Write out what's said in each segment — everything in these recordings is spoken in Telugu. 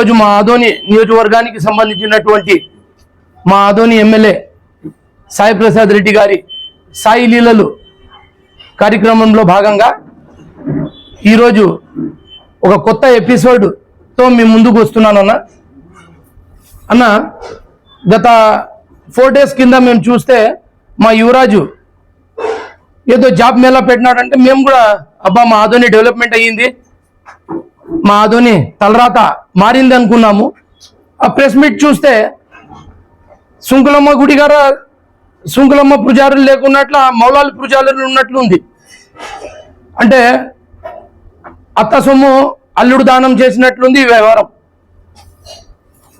ఈరోజు మా ఆదోని నియోజకవర్గానికి సంబంధించినటువంటి మా ఆదోని ఎమ్మెల్యే సాయి ప్రసాద్ రెడ్డి గారి సాయి లీలలు కార్యక్రమంలో భాగంగా ఈరోజు ఒక కొత్త ఎపిసోడ్తో మీ ముందుకు వస్తున్నానన్న. అన్న గత ఫోర్ డేస్ కింద మేము చూస్తే మా యువరాజు ఏదో జాబ్ మేళా పెట్టినాడంటే మేము కూడా అబ్బా మా ఆదోని డెవలప్మెంట్ అయ్యింది. మా ఆదోని తలరాత మారింది అనుకున్నాము. ఆ ప్రెస్ మీట్ చూస్తే సుంకులమ్మ గుడి గారు సుంకులమ్మ పూజారులు లేకున్నట్లు మౌలాలు మౌలాలి పూజారులు ఉన్నట్లు ఉంది. అంటే అత్త సొమ్ము అల్లుడు దానం చేసినట్లుంది వ్యవహారం.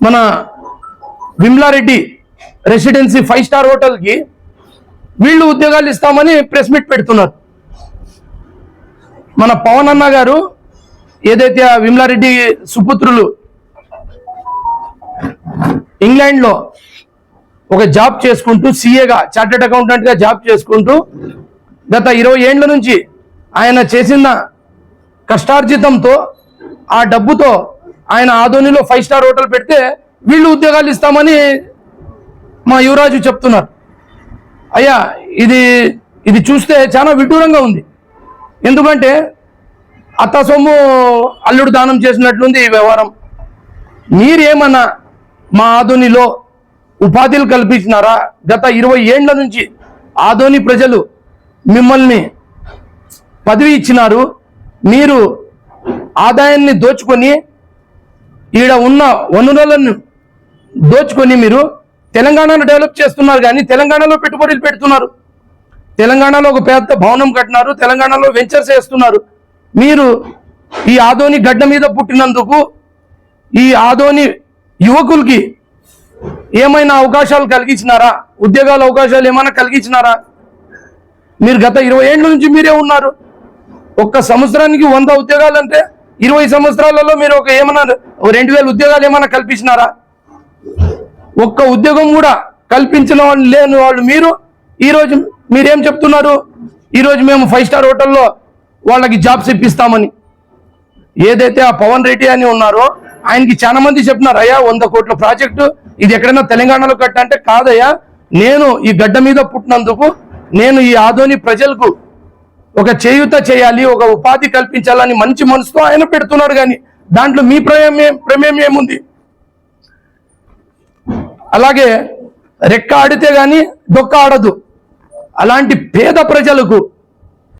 మన విమ్లారెడ్డి రెసిడెన్సీ ఫైవ్ స్టార్ హోటల్కి వీళ్ళు ఉద్యోగాలు ఇస్తామని ప్రెస్ మీట్ పెడుతున్నారు. మన పవన్ అన్న గారు ఏదైతే ఆ విమలారెడ్డి సుపుత్రులు ఇంగ్లాండ్లో ఒక జాబ్ చేసుకుంటూ సీఏగా చార్టెడ్ అకౌంటెంట్గా జాబ్ చేసుకుంటూ గత ఇరవై ఏండ్ల నుంచి ఆయన చేసిన కష్టార్జితంతో ఆ డబ్బుతో ఆయన ఆధోనిలో ఫైవ్ స్టార్ హోటల్ పెడితే వీళ్ళు ఉద్యోగాలు ఇస్తామని మా యువరాజు చెప్తున్నారు. అయ్యా ఇది ఇది చూస్తే చాలా విడ్డూరంగా ఉంది. ఎందుకంటే అత్త సొమ్ము అల్లుడు దానం చేసినట్లుంది ఈ వ్యవహారం. మీరేమన్నా మా ఆధోనిలో ఉపాధిలు కల్పించినారా? గత ఇరవై ఏండ్ల నుంచి ఆధోని ప్రజలు మిమ్మల్ని పదవి ఇచ్చినారు. మీరు ఆదాయాన్ని దోచుకొని ఈడ ఉన్న వనరులను దోచుకొని మీరు తెలంగాణను డెవలప్ చేస్తున్నారు కానీ తెలంగాణలో పెట్టుబడులు పెడుతున్నారు. తెలంగాణలో ఒక పెద్ద భవనం కట్టినారు తెలంగాణలో వెంచర్స్ వేస్తున్నారు. మీరు ఈ ఆదోని గడ్డ మీద పుట్టినందుకు ఈ ఆదోని యువకులకి ఏమైనా అవకాశాలు కలిగించినారా? ఉద్యోగాల అవకాశాలు ఏమైనా కలిగించినారా? మీరు గత ఇరవై ఏళ్ళ నుంచి మీరే ఉన్నారు. ఒక్క సంవత్సరానికి వంద ఉద్యోగాలు అంటే ఇరవై సంవత్సరాలలో మీరు ఒక ఏమన్నా రెండు వేల ఉద్యోగాలు ఏమైనా కల్పించినారా? ఒక్క ఉద్యోగం కూడా కల్పించిన వాళ్ళు లేని వాళ్ళు మీరు ఈరోజు మీరేం చెప్తున్నారు? ఈరోజు మేము ఫైవ్ స్టార్ హోటల్లో వాళ్ళకి జాబ్స్ ఇప్పిస్తామని. ఏదైతే ఆ పవన్ రెడ్డి అని ఉన్నారో ఆయనకి చాలా మంది చెప్పినారు అయ్యా వంద కోట్ల ప్రాజెక్టు ఇది ఎక్కడైనా తెలంగాణలో కట్టంటే కాదయ్యా నేను ఈ గడ్డ మీద పుట్టినందుకు నేను ఈ ఆదోని ప్రజలకు ఒక చేయూత చేయాలి ఒక ఉపాధి కల్పించాలని మంచి మనసుతో ఆయన పెడుతున్నాడు కానీ దాంట్లో మీ ప్రమేయం ప్రమేయం ఏముంది? అలాగే రెక్క ఆడితే కానీ దొక్క ఆడదు. అలాంటి పేద ప్రజలకు